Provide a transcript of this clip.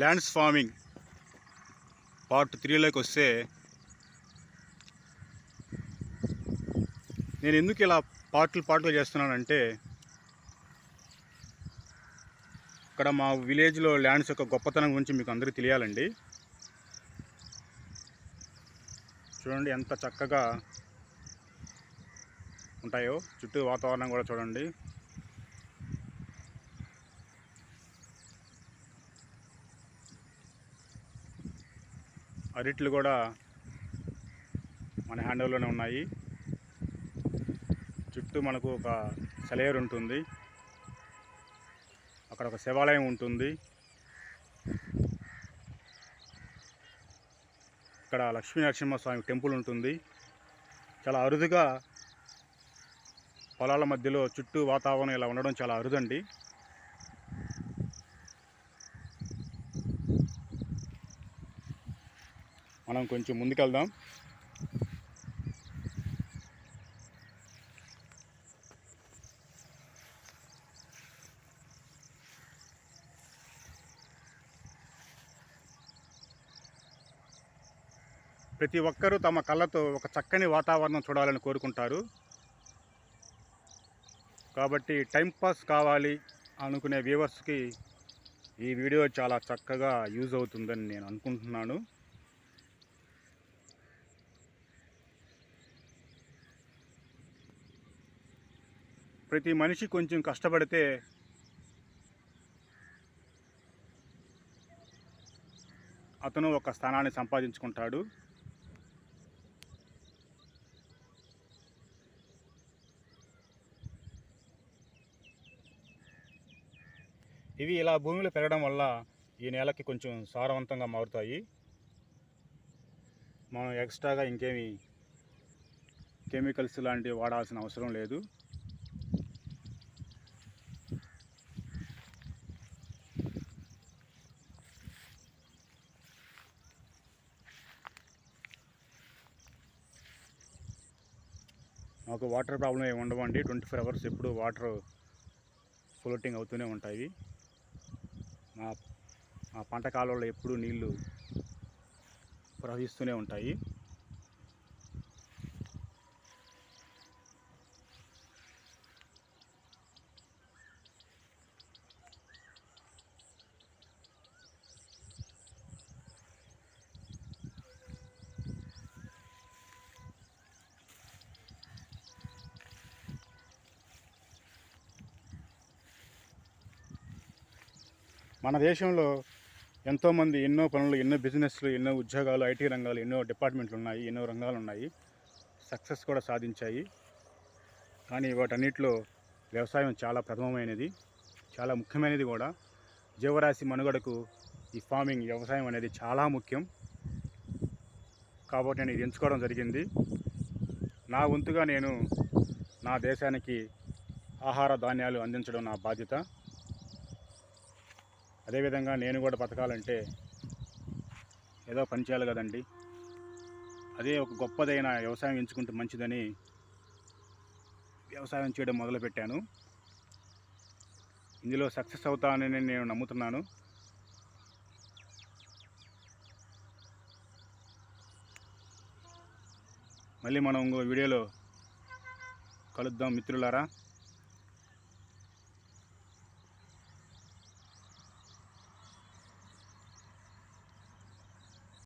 Lands farming part త్రీలోకి వస్తే నేను ఎందుకు ఇలా పార్ట్లు పార్ట్లు చేస్తున్నానంటే ఇక్కడ మా విలేజ్లో ల్యాండ్స్ యొక్క గొప్పతనం గురించి మీకు అందరికీ తెలియాలండి. చూడండి ఎంత చక్కగా ఉంటాయో చుట్టూ వాతావరణం కూడా చూడండి. అరిట్లు కూడా మన హ్యాండ్లోనే ఉన్నాయి. చుట్టూ మనకు ఒక సెలయేరు ఉంటుంది. అక్కడ ఒక శివాలయం ఉంటుంది. ఇక్కడ లక్ష్మీ నరసింహస్వామి టెంపుల్ ఉంటుంది. చాలా అరుదుగా పొలాల మధ్యలో చుట్టూ వాతావరణం ఇలా ఉండడం చాలా అరుదండి. మనం కొంచెం ముందుకెళ్దాం. ప్రతి ఒక్కరూ తమ కళ్ళతో ఒక చక్కని వాతావరణం చూడాలని కోరుకుంటారు. కాబట్టి టైంపాస్ కావాలి అనుకునే వ్యూవర్స్కి ఈ వీడియో చాలా చక్కగా యూజ్ అవుతుందని నేను అనుకుంటున్నాను. ప్రతి మనిషి కొంచెం కష్టపడితే అతను ఒక స్థానాన్ని సంపాదించుకుంటాడు. ఇవి ఇలా భూమిలో పెరగడం వల్ల ఈ నేలకి కొంచెం సారవంతంగా మారుతాయి. మనం ఎక్స్ట్రాగా ఇంకేమి కెమికల్స్ లాంటివి వాడాల్సిన అవసరం లేదు. మాకు వాటర్ ప్రాబ్లం ఏమి ఉండవండి. ట్వంటీ ఫోర్ అవర్స్ ఎప్పుడు వాటర్ ఫ్లోటింగ్ అవుతూనే ఉంటాయి. మా మా పంట కాలువలో ఎప్పుడూ నీళ్ళు ప్రవహిస్తూనే ఉంటాయి. మన దేశంలో ఎంతోమంది ఎన్నో పనులు ఎన్నో బిజినెస్లు ఎన్నో ఉద్యోగాలు ఐటీ రంగాలు ఎన్నో డిపార్ట్మెంట్లు ఉన్నాయి ఎన్నో రంగాలు ఉన్నాయి. సక్సెస్ కూడా సాధించాయి. కానీ వాటన్నిటిలో వ్యవసాయం చాలా ప్రథమమైనది చాలా ముఖ్యమైనది కూడా. జీవరాశి మనుగడకు ఈ ఫార్మింగ్ వ్యవసాయం అనేది చాలా ముఖ్యం. కాబట్టి నేను ఇది ఎంచుకోవడం జరిగింది. నా వంతుగా నేను నా దేశానికి ఆహార ధాన్యాలు అందించడం నా బాధ్యత. అదేవిధంగా నేను కూడా బతకాలంటే ఏదో పని చేయాలి కదండి. అదే ఒక గొప్పదైన వ్యవసాయం ఎంచుకుంటే మంచిదని వ్యవసాయం చేయడం మొదలుపెట్టాను. ఇందులో సక్సెస్ అవుతానని నేను నమ్ముతున్నాను. మళ్ళీ మనం ఇంకో వీడియోలో కలుద్దాం మిత్రులారా.